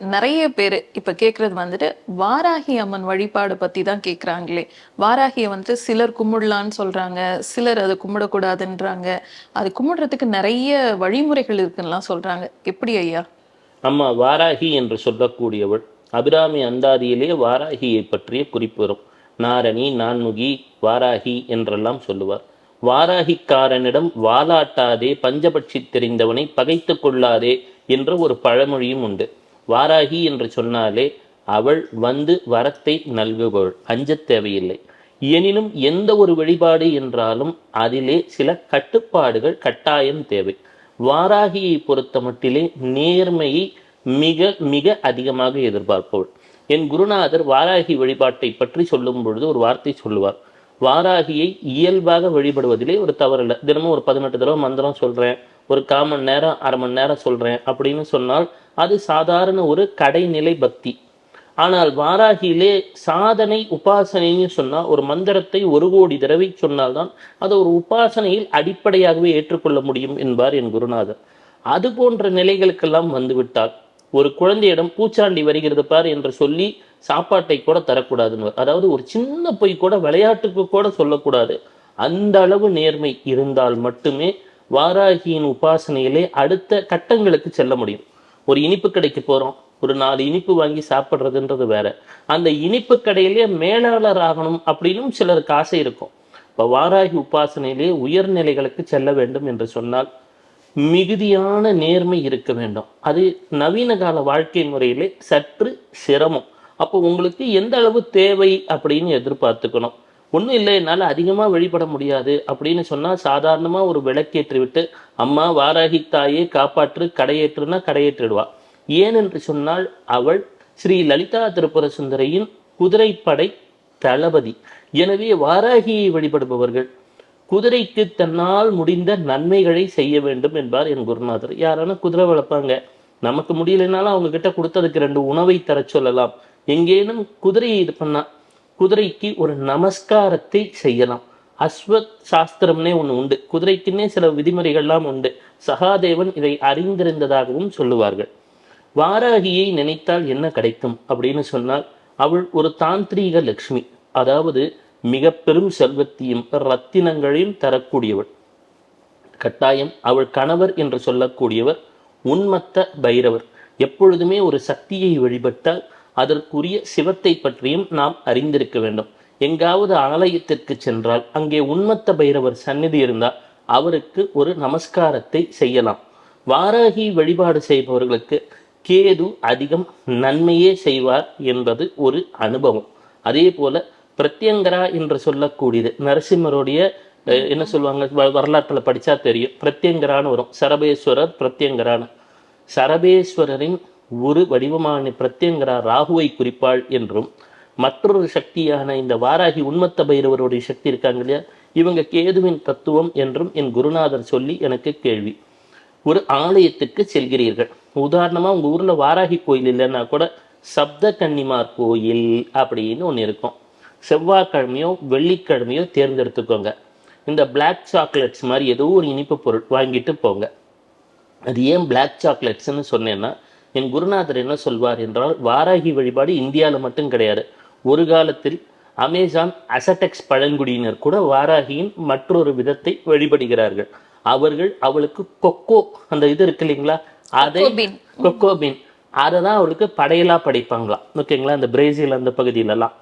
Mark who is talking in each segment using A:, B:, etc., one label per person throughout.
A: நிறைய பேர் இப்ப கேக்குறது வந்துட்டு வாராகி அம்மன் வழிபாடு பத்தி தான் கேக்குறாங்களே. வாராகியை வந்துட்டு சிலர் கும்பிடலான்னு சொல்றாங்க. சிலர் அதை கும்பிடக்கூடாதுன்றாங்க. அது கும்பிடுறதுக்கு நிறைய வழிமுறைகள் இருக்குன்னுலாம் சொல்றாங்க. எப்படி ஐயா?
B: அம்மா வாராகி என்று சொல்லக்கூடியவள் அபிராமி அந்தாதியிலே வாராகியை பற்றிய குறிப்பு வரும். நாரணி நான்முகி வாராகி என்றெல்லாம் சொல்லுவார். வாராகிக்காரனிடம் வாலாட்டாதே பஞ்சபட்சி தெரிந்தவனை பகைத்து கொள்ளாதே என்ற ஒரு பழமொழியும் உண்டு. வாராகி என்று சொன்னாலே அவள் வந்து வரத்தை நல்குபவள் அஞ்சத் தேவையில்லை. எனினும் எந்த ஒரு வழிபாடு என்றாலும் அதிலே சில கட்டுப்பாடுகள் கட்டாயம் தேவை. வாராகியை பொறுத்த மட்டிலே நேர்மையை மிக மிக அதிகமாக எதிர்பார்ப்பவள். என் குருநாதர் வாராகி வழிபாட்டை பற்றி சொல்லும் பொழுது ஒரு வார்த்தை சொல்லுவார். வாராகியை இயல்பாக வழிபடுவதிலே ஒரு தவறில்லை. தினமும் ஒரு பதினெட்டு தடவை மந்திரம் சொல்றேன் ஒரு கால் மணி நேரம் அரை மணி நேரம் சொல்றேன் அப்படின்னு சொன்னால் அது சாதாரண ஒரு கடைநிலை பக்தி. ஆனால் வாராகியிலே சாதனை உபாசனைன்னு சொன்னால் ஒரு மந்திரத்தை ஒரு கோடி தடவை சொன்னால்தான் அது ஒரு உபாசனையில் அடிப்படையாகவே ஏற்றுக்கொள்ள முடியும் என்பார் என் குருநாதர். அது போன்ற நிலைகளுக்கெல்லாம் வந்துவிட்டால் ஒரு குழந்தையிடம் பூச்சாண்டி வருகிறது பார் என்று சொல்லி சாப்பாட்டை கூட தரக்கூடாதுன்னு அதாவது ஒரு சின்ன பொய் கூட விளையாட்டுக்கு கூட சொல்லக்கூடாது. அந்த அளவு நேர்மை இருந்தால் மட்டுமே வாராகியின் உபாசனையிலே அடுத்த கட்டங்களுக்கு செல்ல முடியும். ஒரு இனிப்பு கடைக்கு போறோம். ஒரு நாலு இனிப்பு வாங்கி சாப்பிட்றதுன்றது வேற. அந்த இனிப்பு கடையிலேயே மேலாளர் ஆகணும் அப்படின்னும் சிலருக்கு ஆசை இருக்கும். இப்போ வாராகி உபாசனையிலே உயர்நிலைகளுக்கு செல்ல வேண்டும் என்று சொன்னால் மிகுதியான நேர்மை இருக்க வேண்டும். அது நவீன கால வாழ்க்கை முறையிலே சற்று சிரமம். அப்போ உங்களுக்கு எந்த அளவு தேவை அப்படின்னு எதிர்பார்த்துக்கணும். ஒன்றும் இல்லை என்னால் அதிகமாக வழிபட முடியாது அப்படின்னு சொன்னால் சாதாரணமாக ஒரு விளக்கேற்றி விட்டு அம்மா வாராகி தாயே காப்பாற்று கடையேற்றுனா கடையேற்றிடுவா. ஏன் என்று சொன்னால் அவள் ஸ்ரீ லலிதா திருப்புர சுந்தரியின் குதிரைப்படை தளபதி. எனவே வாராகியை வழிபடுபவர்கள் குதிரைக்கு தன்னால் முடிந்த நன்மைகளை செய்ய வேண்டும் என்பார் என் குருநாதர். யாரான குதிரை வளர்ப்பாங்க நமக்கு முடியலைனாலும் அவங்க கிட்ட கொடுத்ததுக்கு ரெண்டு உணவை தர சொல்லலாம். எங்கேனும் குதிரையை இது பண்ணா குதிரைக்கு ஒரு நமஸ்காரத்தை செய்யலாம். அஸ்வத் சாஸ்திரம்னே ஒன்று உண்டு. குதிரைக்குன்னே சில விதிமுறைகள்லாம் உண்டு. சகாதேவன் இதை அறிந்திருந்ததாகவும் சொல்லுவார்கள். வாராகியை நினைத்தால் என்ன கிடைக்கும் அப்படின்னு சொன்னால் அவள் ஒரு தாந்திரீக லக்ஷ்மி. அதாவது மிக பெரும் செல்வத்தையும் ரத்தினங்களையும் தரக்கூடியவள். கட்டாயம் அவள் கணவர் என்று சொல்லக்கூடியவர் உன்மத்த பைரவர். எப்பொழுதுமே ஒரு சக்தியை வழிபட்டால் அதற்குரிய சிவத்தை பற்றியும் நாம் அறிந்திருக்க வேண்டும். எங்காவது ஆலயத்திற்கு சென்றால் அங்கே உன்மத்த பைரவர் சந்நிதி இருந்தால் அவருக்கு ஒரு நமஸ்காரத்தை செய்யலாம். வாராகி வழிபாடு செய்பவர்களுக்கு கேது அதிகம் நன்மையே செய்வார் என்பது ஒரு அனுபவம். அதே போல பிரத்யங்கரா என்று சொல்லக்கூடியது நரசிம்மருடைய என்ன சொல்லுவாங்க வ- படித்தா தெரியும். பிரத்யங்கரான்னு வரும். சரபேஸ்வரர் பிரத்யங்கரான்னு. சரபேஸ்வரரின் ஒரு வடிவமான பிரத்யங்கரா ராகுவை குறிப்பாள் என்றும் மற்றொரு சக்தியான இந்த வாராகி உன்மத்த பைரவருடைய சக்தி இருக்காங்க இல்லையா? இவங்க கேதுவின் தத்துவம் என்றும் என் குருநாதர் சொல்லி எனக்கு கேள்வி. ஒரு ஆலயத்துக்கு செல்கிறீர்கள். உதாரணமாக உங்கள் ஊரில் வாராகி கோயில் இல்லைன்னா கூட சப்த கன்னிமார் கோயில் அப்படின்னு ஒன்று இருக்கும். செவ்வாய்க்கிழமையோ வெள்ளிக்கிழமையோ தேர்ந்தெடுத்துக்கோங்க. இந்த பிளாக் சாக்லேட்ஸ் மாதிரி ஏதோ ஒரு இனிப்பு பொருள் வாங்கிட்டு போங்க. அது ஏன் பிளாக் சாக்லேட்ஸ்ன்னு சொன்னேன்னா என் குருநாதர் என்ன சொல்வார் என்றால் வாராகி வழிபாடு இந்தியாவில் மட்டும் கிடையாது. ஒரு காலத்தில் அமேசான் அசடெக்ஸ் பழங்குடியினர் கூட வாராகியின் மற்றொரு விதத்தை வழிபடுகிறார்கள். அவர்கள் அவளுக்கு கொக்கோ அந்த இது இருக்கு இல்லைங்களா? அதை
A: கொக்கோபீன்.
B: அதை தான் அவளுக்கு படையலா படைப்பாங்களாம். ஓகேங்களா? அந்த பிரேசில் அந்த பகுதியிலலாம்.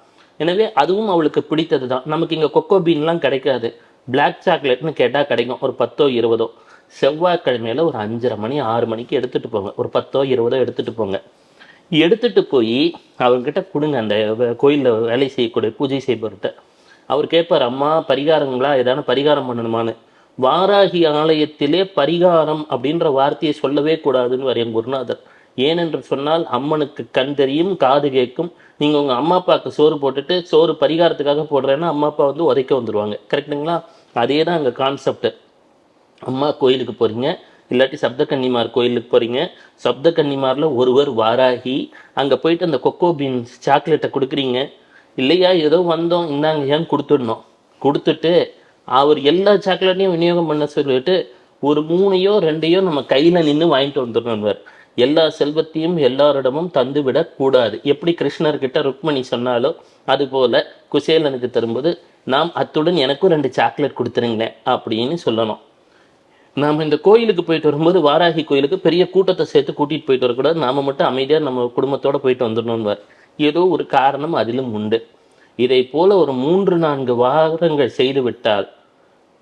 B: எனவே அதுவும் அவளுக்கு பிடித்தது தான். நமக்கு இங்கே கொக்கோ பீன்லாம் கிடைக்காது. Black சாக்லேட்னு கேட்டால் கிடைக்கும். ஒரு பத்தோ இருபதோ. செவ்வாய்க்கிழமையில் ஒரு அஞ்சரை மணி ஆறு மணிக்கு எடுத்துகிட்டு போங்க. ஒரு பத்தோ இருபதோ எடுத்துகிட்டு போங்க. எடுத்துட்டு போய் அவர்கிட்ட கொடுங்க அந்த கோயிலில் வேலை செய்யக்கூடிய பூஜை செய்பவர்கிட்ட. அவர் கேட்பார் அம்மா பரிகாரங்களா? ஏதான பரிகாரம் பண்ணணுமான்னு. வாராகி ஆலயத்திலே பரிகாரம் அப்படின்ற வார்த்தையை சொல்லவே கூடாதுன்னு என் குருநாதர். ஏனென்று சொன்னால் அம்மனுக்கு கண் தெரியும் காது கேட்கும். நீங்கள் உங்கள் அம்மா அப்பாவுக்கு சோறு போட்டுட்டு சோறு பரிகாரத்துக்காக போடுறேன்னா அம்மா அப்பா வந்து உதைக்க வந்துடுவாங்க கரெக்டுங்களா அதே தான் அங்கே கான்செப்ட் அம்மா கோயிலுக்கு போகிறீங்க இல்லாட்டி சப்த கன்னிமார் கோயிலுக்கு போகிறீங்க சப்தகன்னிமார்ல ஒருவர் வாராகி அங்கே போயிட்டு அந்த கொக்கோ பீன்ஸ் சாக்லேட்டை கொடுக்குறீங்க. இல்லையா ஏதோ வந்தோம் இந்தாங்க கொடுத்துடணும். கொடுத்துட்டு அவர் எல்லா சாக்லேட்டையும் விநியோகம் பண்ண சொல்லிட்டு ஒரு மூணையோ ரெண்டையோ நம்ம கையில் நின்று வாங்கிட்டு வந்துடணும் எல்லா செல்வத்தையும் எல்லாரிடமும் தந்துவிடக் கூடாது. எப்படி கிருஷ்ணர்கிட்ட ருக்மணி சொன்னாலோ அதுபோல குசேலனுக்கு தரும்போது நாம் அத்துடன் எனக்கும் ரெண்டு சாக்லேட் கொடுத்துருங்களேன் அப்படின்னு சொல்லணும். நாம் இந்த கோயிலுக்கு போயிட்டு வரும்போது வாராகி கோயிலுக்கு பெரிய கூட்டத்தை சேர்த்து கூட்டிகிட்டு போயிட்டு வரக்கூடாது. நாம் மட்டும் அமைதியாக நம்ம குடும்பத்தோடு போயிட்டு வந்துடணும்னு ஏதோ ஒரு காரணம் அதிலும் உண்டு. இதை போல ஒரு மூன்று நான்கு வாரங்கள் செய்து விட்டால்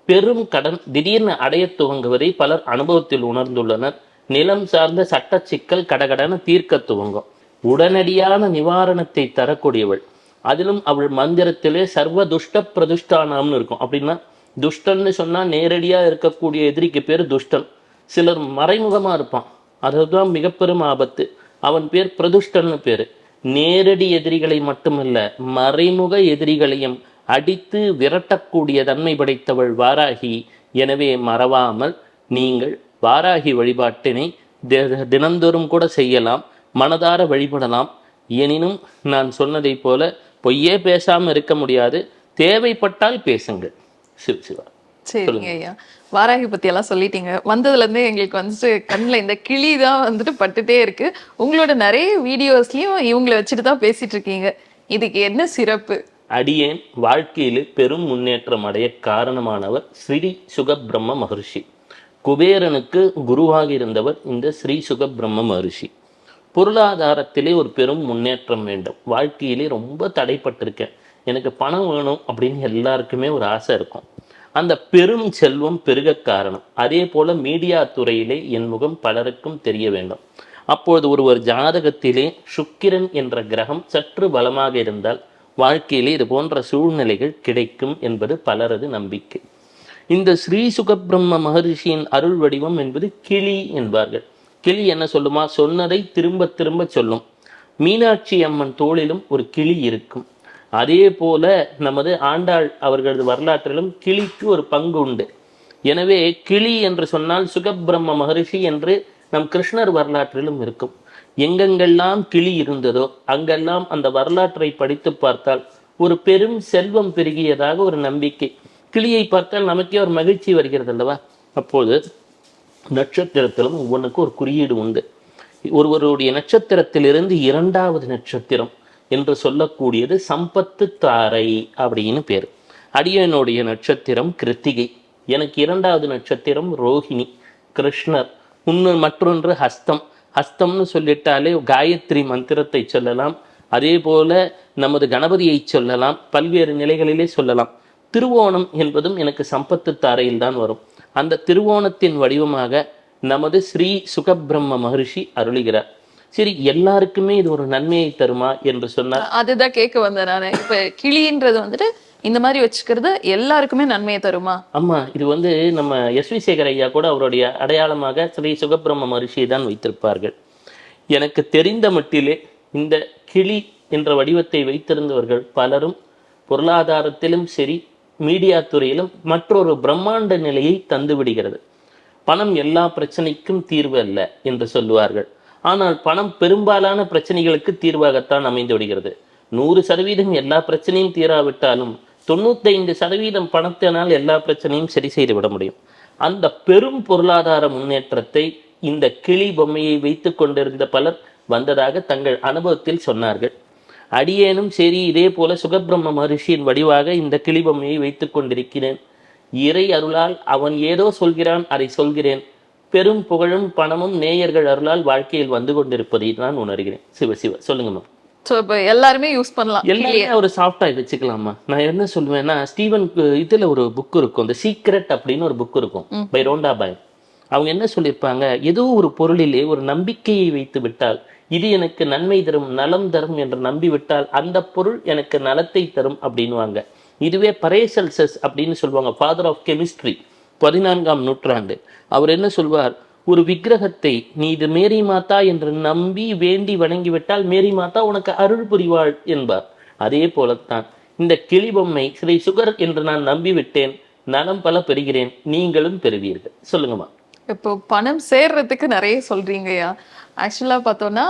B: பெரும் கடன் திடீர்னு அடைய துவங்குவதை பலர் அனுபவத்தில் உணர்ந்துள்ளனர். நிலம் சார்ந்த சட்ட சிக்கல் கடகடன தீர்க்க துவங்கும். உடனடியான நிவாரணத்தை தரக்கூடியவள். அதிலும் அவள் மந்திரத்திலே சர்வ துஷ்ட பிரதுஷ்டானம்னு இருக்கும். அப்படின்னா துஷ்டன்னு சொன்னால் நேரடியாக இருக்கக்கூடிய எதிரிக்கு பேர் துஷ்டன். சிலர் மறைமுகமாக இருப்பான். அதுதான் மிக பெரும் ஆபத்து. அவன் பேர் பிரதுஷ்டன்னு பேர். நேரடி எதிரிகளை மட்டுமல்ல மறைமுக எதிரிகளையும் அடித்து விரட்டக்கூடிய தன்மை படைத்தவள் வாராகி. எனவே மறவாமல் நீங்கள் வாராகி வழிபாட்டினை தி- தினந்தோறும் கூட செய்யலாம். மனதார வழிபடலாம். எனினும் நான் சொன்னதைப் போல பொய்யே பேசாமல் இருக்க முடியாது. தேவைப்பட்டால் பேசுங்கள். சிவ சிவா
A: சரிங்க ஐயா. வாராகி பத்தி எல்லாம் சொல்லிட்டீங்க. வந்ததுல இருந்தே எங்களுக்கு வந்துட்டு கண்ணுல இந்த கிளி தான் வந்துட்டு பட்டுட்டே இருக்கு. உங்களோட நிறைய வீடியோஸ்லயும் இவங்களை வச்சுட்டு தான் பேசிட்டு இருக்கீங்க. இதுக்கு என்ன சிறப்பு?
B: அடியேன் வாழ்க்கையில் பெரும் முன்னேற்றம் அடைய காரணமானவர் ஸ்ரீ சுகபிரம்ம மகர்ஷி. குபேரனுக்கு குருவாக இருந்தவர் இந்த ஸ்ரீ சுகபிரம்ம மகர்ஷி. பொருளாதாரத்திலே ஒரு பெரும் முன்னேற்றம் வேண்டும். வாழ்க்கையிலே ரொம்ப தடைப்பட்டிருக்கேன். எனக்கு பணம் வேணும் அப்படின்னு எல்லாருக்குமே ஒரு ஆசை இருக்கும். அந்த பெரும் செல்வம் பெருக காரணம். அதே போல மீடியா துறையிலே என் முகம் பலருக்கும் தெரிய வேண்டும். அப்பொழுது ஒருவர் ஜாதகத்திலே சுக்கிரன் என்ற கிரகம் சற்று பலமாக இருந்தால் வாழ்க்கையிலே இது போன்ற சூழ்நிலைகள் கிடைக்கும் என்பது பலரது நம்பிக்கை. இந்த ஸ்ரீ சுகபிரம்ம மகரிஷியின் அருள் வடிவம் என்பது கிளி என்பார்கள். கிளி என்ன சொல்லுமா? சொன்னதை திரும்ப திரும்ப சொல்லும். மீனாட்சி அம்மன் தோளிலும் ஒரு கிளி இருக்கும். அதே போல நமது ஆண்டாள் அவர்களது வரலாற்றிலும் கிளிக்கு ஒரு பங்கு உண்டு. எனவே கிளி என்று சொன்னால் சுகபிரம்ம மகரிஷி என்று நம் கிருஷ்ணர் வரலாற்றிலும் இருக்கும். எங்கெங்கெல்லாம் கிளி இருந்ததோ அங்கெல்லாம் அந்த வரலாற்றை படித்து பார்த்தால் ஒரு பெரும் செல்வம் பெருகியதாக ஒரு நம்பிக்கை. கிளியை பார்த்தால் நமக்கே ஒரு மகிழ்ச்சி வருகிறது அல்லவா? அப்போது நட்சத்திரத்திலும் ஒவ்வொன்றுக்கும் ஒரு குறியீடு உண்டு. ஒருவருடைய நட்சத்திரத்திலிருந்து இரண்டாவது நட்சத்திரம் என்று சொல்லக்கூடியது சம்பத்து தாரை அப்படின்னு பேர். அடியனுடைய நட்சத்திரம் கிருத்திகை. எனக்கு இரண்டாவது நட்சத்திரம் ரோஹிணி கிருஷ்ணர் இன்னும் மற்றொன்று ஹஸ்தம். ஹஸ்தம்னு சொல்லிட்டாலே காயத்ரி மந்திரத்தை சொல்லலாம். அதே போல நமது கணபதியை சொல்லலாம். பல்வேறு நிலைகளிலே சொல்லலாம். திருவோணம் என்பதும் எனக்கு சம்பத்து தாரையில் தான் வரும். அந்த திருவோணத்தின் வடிவமாக நமது ஸ்ரீ சுகபிரம்ம மகரிஷி அருளுகிறார். சரி எல்லாருக்குமே இது ஒரு நன்மையை தருமா என்று சொன்னால்
A: அதுதான் கேட்க வந்தேன் நானு. இப்ப கிளின்றது வந்துட்டு இந்த மாதிரி வச்சுக்கிறது எல்லாருக்குமே நன்மையை தருமா?
B: ஆமா இது வந்து நம்ம எஸ் வி சேகர் ஐயா கூட அவருடைய அடையாளமாக ஸ்ரீ சுகபிரம்ம மகரிஷியை தான் வைத்திருப்பார்கள். எனக்கு தெரிந்த மட்டிலே இந்த கிளி என்ற வடிவத்தை வைத்திருந்தவர்கள் பலரும் பொருளாதாரத்திலும் சரி மீடியா துறையிலும் மற்றொரு பிரம்மாண்ட நிலையை தந்து விடுகிறது பணம் எல்லா பிரச்சனைக்கும் தீர்வு அல்ல என்று சொல்லுவார்கள். ஆனால் பணம் பெரும்பாலான பிரச்சனைகளுக்கு தீர்வாகத்தான் அமைந்து விடுகிறது. நூறு சதவீதம் எல்லா பிரச்சனையும் தீராவிட்டாலும் தொண்ணூத்தைந்து சதவீதம் பணத்தினால் எல்லா பிரச்சனையும் சரி செய்து விட முடியும். அந்த பெரும் பொருளாதார முன்னேற்றத்தை இந்த கிளி பொம்மையை வைத்து கொண்டிருந்த பலர் வந்ததாக தங்கள் அனுபவத்தில் சொன்னார்கள். அடியேனும் சரி இதே போல சுகபிரம்ம மகரிஷியின் வடிவாக இந்த கிளி பொம்மையை வைத்துக் கொண்டிருக்கிறேன். இறை அருளால் அவன் ஏதோ சொல்கிறான் அதை சொல்கிறேன். பெரும் புகழும் பணமும் நேயர்கள் அருளால் வாழ்க்கையில் வந்து கொண்டிருப்பதை நான் உணர்கிறேன். சிவ சிவ சொல்லுங்கம்மா.
A: சோ இப்ப எல்லாருமே யூஸ் பண்ணலாம்.
B: எல்லாமே ஒரு சாஃப்டா வச்சுக்கலாமா நான் என்ன சொல்லுவேன்னா ஸ்டீவன் இதுல ஒரு புக் இருக்கும். இந்த சீக்ரெட் அப்படின்னு ஒரு புக் இருக்கும். பை ரோண்டா பாய் அவங்க என்ன சொல்லியிருப்பாங்க ஏதோ ஒரு பொருளிலே ஒரு நம்பிக்கையை வைத்து விட்டால் இது எனக்கு நன்மை தரும் நலம் தரும் என்று நம்பி விட்டால் அந்த பொருள் எனக்கு நலத்தை தரும் அப்படின்னுவாங்க. இதுவே பரேசல்சஸ் அப்படின்னு சொல்லுவாங்க ஃபாதர் ஆஃப் கெமிஸ்ட்ரி பதினான்காம் நூற்றாண்டு. அவர் என்ன சொல்வார்? ஒரு விக்கிரகத்தை நீ இது மேரி மாதா என்று நம்பி வேண்டி வணங்கிவிட்டால் மேரி மாதா உனக்கு அருள் புரிவாள் என்பார். அதே போலத்தான் இந்த கிளி பொம்மை ஸ்ரீ சுகர் என்று நான் நம்பி விட்டேன் நலம் பல பெறுகிறேன். நீங்களும் பெறுவீர்கள். சொல்லுங்கம்மா
A: இப்போ பணம் சேர்றதுக்கு நிறைய சொல்றீங்கய்யா. ஆக்சுவலா பார்த்தோம்னா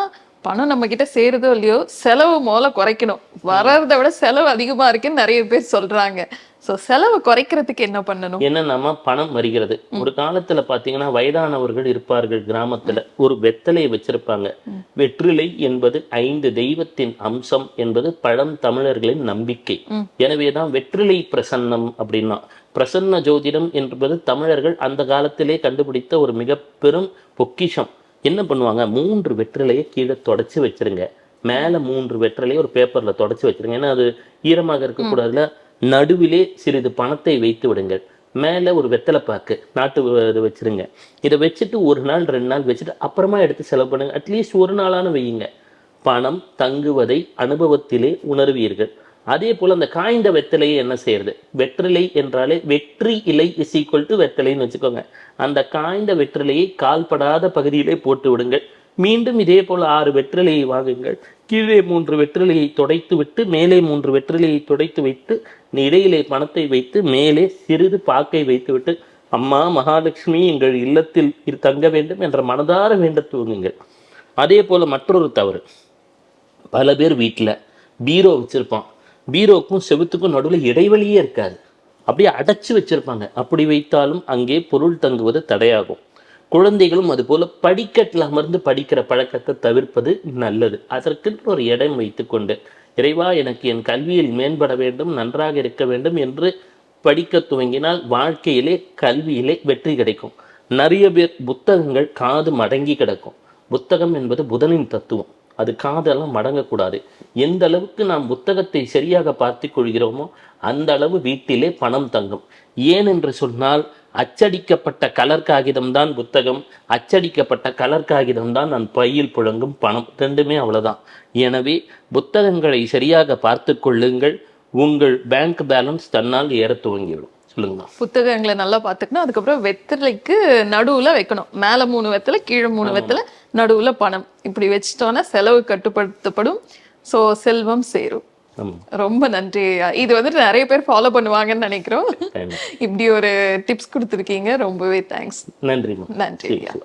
A: பணம் நம்ம கிட்ட சேருதோ இல்லையோ செலவு முதல்ல குறைக்கணும். வர்றதை விட செலவு அதிகமா இருக்குன்னு நிறைய பேர் சொல்றாங்க. சோ செலவு குறைக்கிறதுக்கு என்ன பண்ணணும்?
B: என்ன நம்ம பணம் வருகிறது. ஒரு காலத்துல பாத்தீங்கன்னா வயதானவர்கள் இருப்பார்கள் கிராமத்துல. ஒரு வெத்தலையை வச்சிருப்பாங்க. வெற்றிலை என்பது ஐந்து தெய்வத்தின் அம்சம் என்பது பழம் தமிழர்களின் நம்பிக்கை. எனவேதான் வெற்றிலை பிரசன்னம் அப்படின்னா. பிரசன்ன ஜோதிடம் என்பது தமிழர்கள் அந்த காலத்திலே கண்டுபிடித்த ஒரு மிக பெரும் பொக்கிஷம். என்ன பண்ணுவாங்க? மூன்று வெற்றிலையை கீழே தொடச்சு வச்சிருங்க. மேல மூன்று வெற்றிலையை ஒரு பேப்பர்ல தொடச்சு வச்சிருங்க. ஏன்னா அது ஈரமாக இருக்கக்கூடாதுல நடுவிலே சிறிது பணத்தை வைத்து விடுங்கள். மேலே ஒரு வெத்தலை பாக்கு நாட்டு இதை இது இதை வச்சுட்டு ஒரு நாள் ரெண்டு நாள் வச்சுட்டு அப்புறமா எடுத்து செலவு பண்ணுங்க. அட்லீஸ்ட் ஒரு நாளான வையுங்க. பணம் தங்குவதை அனுபவத்திலே உணர்வீர்கள். அதே போல் அந்த காய்ந்த வெத்தலையை என்ன செய்யறது? வெற்றிலை என்றாலே வெற்றி இலை இஸ் ஈக்குவல் டு வச்சுக்கோங்க. அந்த காய்ந்த வெற்றிலையை கால்படாத பகுதியிலே போட்டு விடுங்கள். மீண்டும் இதே போல் ஆறு வெற்றிலையை வாங்குங்கள். கீழே மூன்று வெற்றிலையை துடைத்து விட்டு மேலே மூன்று வெற்றிலையை துடைத்து வைத்து இடையிலே பணத்தை வைத்து மேலே சிறிது பாக்கை வைத்துவிட்டு அம்மா மகாலட்சுமி எங்கள் இல்லத்தில் தங்க வேண்டும் என்ற மனதார வேண்ட துவங்குங்கள். அதே போல் மற்றொரு தவறு. பல பேர் வீட்டில் பீரோ வச்சுருப்பான். பீரோக்கும் செவுத்துக்கும் நடுவில் இடைவெளியே இருக்காது. அப்படியே அடைச்சு வச்சிருப்பாங்க. அப்படி வைத்தாலும் அங்கே பொருள் தங்குவது தடையாகும். குழந்தைகளும் அதுபோல் படிக்கட்டில் அமர்ந்து படிக்கிற பழக்கத்தை தவிர்ப்பது நல்லது. அதற்கென்று ஒரு இடம் வைத்துக்கொண்டு இறைவா எனக்கு என் கல்வியில் மேம்பட வேண்டும் நன்றாக இருக்க வேண்டும் என்று படிக்க துவங்கினால் வாழ்க்கையிலே கல்வியிலே வெற்றி கிடைக்கும். நிறைய பேர் புத்தகங்கள் காது மடங்கி கிடக்கும். புத்தகம் என்பது புதனின் தத்துவம். அது காதெல்லாம் மடங்கக்கூடாது. எந்த அளவுக்கு நாம் புத்தகத்தை சரியாக பார்த்து கொள்கிறோமோ அந்த அளவு வீட்டிலே பணம் தங்கும். ஏன் என்று சொன்னால் அச்சடிக்கப்பட்ட கலர் காகிதம் தான் புத்தகம் அச்சடிக்கப்பட்ட கலர் காகிதம் தான் நான் பையில் புழங்கும் பணம். ரெண்டுமே அவ்வளவுதான். எனவே புத்தகங்களை சரியாக பார்த்து கொள்ளுங்கள். உங்கள் பேங்க் பேலன்ஸ் தன்னால் ஏற துவங்கிவிடும். சொல்லுங்கம்மா
A: புத்தகங்களை நல்லா பாத்துக்கணும் அதுக்கப்புறம் வெத்தலைக்கு நடுவுல வைக்கணும். மேல மூணு வெத்தலை கீழே மூணு வெத்தலை நடுவுல பணம். இப்படி வச்சிட்டோம்னா செலவு கட்டுப்படுத்தப்படும். சோ செல்வம் சேரும். ரொம்ப நன்றி. இது வந்துட்டு நிறைய பேர் ஃபாலோ பண்ணுவாங்கன்னு நினைக்கிறோம். இப்படி ஒரு டிப்ஸ் கொடுத்துருக்கீங்க. ரொம்பவே தேங்க்ஸ் நன்றி
B: சரி.